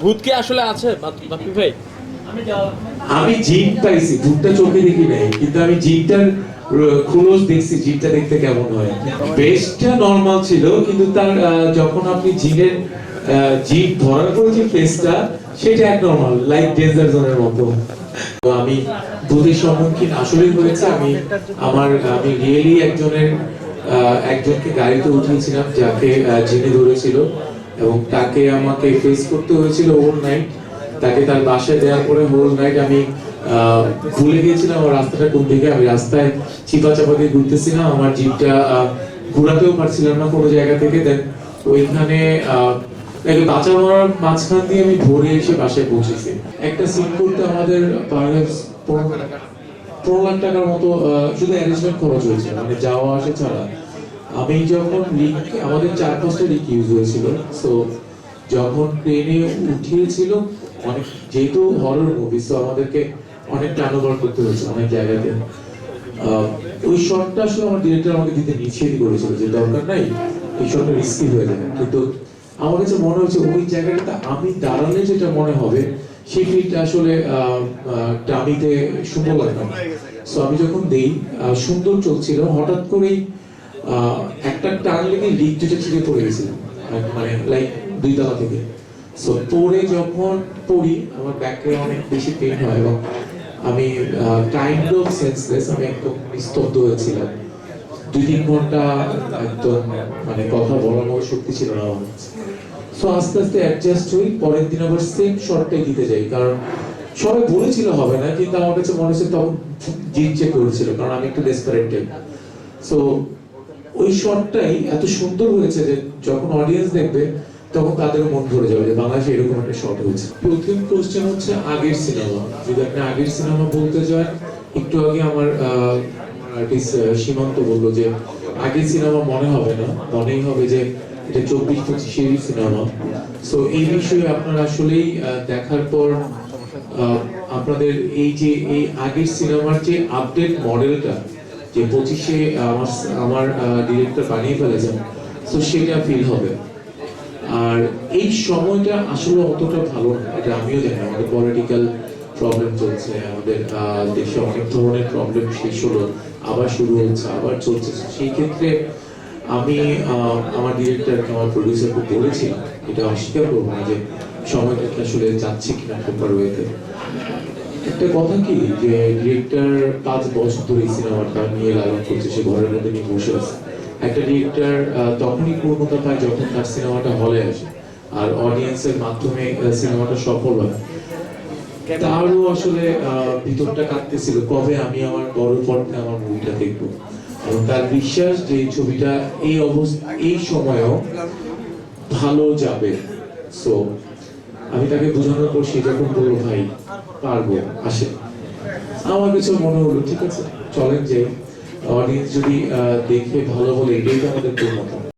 ভূত কি আসলে আছে বাপ- ভাই? আমি জিপ পাইছি ভূতটা চোখে দেখি নাই কিন্তু আমি জিপটার খুলস দেখছি জিপটা দেখতে কেমন হয়? বেশটা নরমাল ছিল কিন্তু তার যখন আপনি জিনের জিপ ধরার পরে যে ফেসটা সেটা এক নরমাল লাইক ডেঞ্জার জোনের মতো। তো আমি ভূতের সম্মুখীন আসলেই হয়েছে আমি আমার আমি রিয়েলি একজনের আহ, একজনকে গাড়িতে উঠিয়েছিলাম যাকে আহ, জিনে ধরেছিল। এবং তাকে আমাকে ফেস করতে হয়েছিল ওভার নাইট তাকে তার বাসায় দেওয়ার পরে হোল নাইট আমি ভুলে গিয়েছিলাম আমার রাস্তাটা কোন দিকে। আমি রাস্তায় চিপা চাপা দিয়ে ঘুরতেছিলাম। আমার জিপটা ঘোরাতেও পারছিলাম না কোনো জায়গা থেকে। দেন ওইখানে বাঁচা মারার মাঝখান দিয়ে আমি ভোরে এসে বাসায় পৌঁছেছি। একটা সিট করতে আমাদের পনেরো লাখ টাকার মতো শুধু অ্যারেঞ্জমেন্ট খরচ হয়েছে। মানে যাওয়া আসা ছাড়া। আমি যখন আমাদের চার পাঁচটা রিক ইউজ হয়েছিল সো যখন ট্রেনে উঠিয়েছিল, অনেক, যেহেতু হরর মুভি তো আমাদেরকে অনেক টার্নওভার করতে হয়েছে অনেক জায়গাতে। ওই শটটা আসলে আমার ডিরেক্টর আমাকে দিতে নিষেধ করেছিল যে দরকার নাই, এই শটটা রিস্কি হয়ে যাবে। কিন্তু আমার কাছে মনে হয়েছে ওই জায়গাটাতে আমি দাঁড়ালে যেটা মনে হবে, সেই ফিলটা আসলে টামিতে সুন্দর লাগবে সো আমি যখন দেই সুন্দর চলছিল, হঠাৎ করেই একটা টান লেগে লিক দুটো ছিঁড়ে পড়ে গেছিলাম। মানে লাইক দুই তলা থেকে। সো পড়ে যখন পড়ি, আমার ব্যাকে অনেক বেশি পেন হয় এবং আমি কাইন্ড অফ সেন্সলেস আমি একদম নিস্তব্ধ হয়েছিলাম। দুই তিন ঘণ্টা একদম মানে কথা বলার মতো শক্তি ছিল না আমার। সো আস্তে আস্তে অ্যাডজাস্ট হই, পরের দিন আবার সেম শর্টটাই দিতে যাই। কারণ সবাই বলেছিল হবে না, কিন্তু আমার কাছে মনে হচ্ছে তখন চেক করেছিল, কারণ আমি একটু ডেসপারেট সো ওই শটটাই এত সুন্দর হয়েছে যে যখন অডিয়েন্স দেখবে, তখন তাদের মন ভরে যাবে যে বাংলাদেশে এরকম একটা শট হয়েছে। প্রথম কোশ্চেন হচ্ছে আগের সিনেমা যদি আপনি আগের সিনেমা বলতে যান, একটু আগে আমার আর্টিস্ট সীমান্ত বলল যে, আগের সিনেমা মনে হবে না, মনেই হবে যে এটা চব্বিশ পঁচিশেরই সিনেমা সো এই বিষয়ে আপনারা আসলেই দেখার পর আপনাদের এই যে, এই আগের সিনেমার যে আপডেট মডেলটা যে পঁচিশে আমার আমার ডিরেক্টর বানিয়ে ফেলেছেন, তো সেটা ফিল হবে। আর এই সময়টা আসলে অতটা ভালো না, এটা আমিও জানি আমাদের পলিটিক্যাল প্রবলেম চলছে, আমাদের দেশে অনেক ধরনের প্রবলেম শেষ হলো, আবার শুরু হচ্ছে, আবার চলছে। সেই ক্ষেত্রে আমি আমার ডিরেক্টরকে আমার প্রডিউসারকে বলেছিলাম, এটা অস্বীকার করব না যে সময়টা আসলে যাচ্ছে কিনা প্রপার ওয়েতে একটা কথা কি যে ডিরেক্টর পাঁচ বছর ধরে এই সিনেমাটা নিয়ে লালন করছে সে ঘরের মধ্যে নিয়ে বসে আছে। একটা ডিরেক্টর তখনই পূর্ণতা পায় যখন তার সিনেমাটা হলে আসে। আর অডিয়েন্সের মাধ্যমে সিনেমাটা সফল হয়। তারও আসলে ভিতরটা কাঁদতেছিল কবে আমি আমার বড় পর্দায় আমার মুভিটা দেখব? এবং তার বিশ্বাস যে এই ছবিটা এই অবস্থা এই সময়েও ভালো যাবে। সো আমি তাকে বোঝানোর পর সে যখন বলল, ভাই, পারব, আসে। আমার কিছু মনে হলো, ঠিক আছে, চলেন যে অডিয়েন্স যদি দেখে ভালো বলে, এটাই তো আমাদের পূর্ণতা